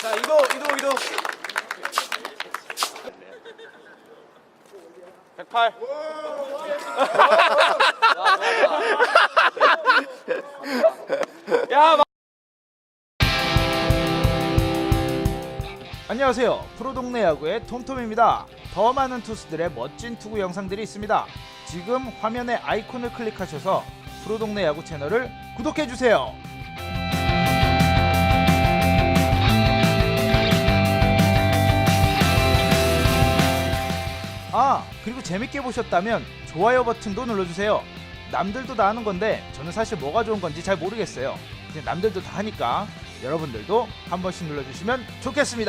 자 이동 이동 이동. 108. 야. 마- 안녕하세요. 프로동네 야구의 톰톰입니다. 더 많은 투수들의 멋진 투구 영상들이 있습니다. 지금 화면의 아이콘을 클릭하셔서 프로동네 야구 채널을 구독해 주세요. 그리고 재밌게 보셨다면 좋아요 버튼도 눌러주세요. 남들도 다 하는 건데 저는 사실 뭐가 좋은 건지 잘 모르겠어요. 근데 남들도 다 하니까 여러분들도 한 번씩 눌러주시면 좋겠습니다.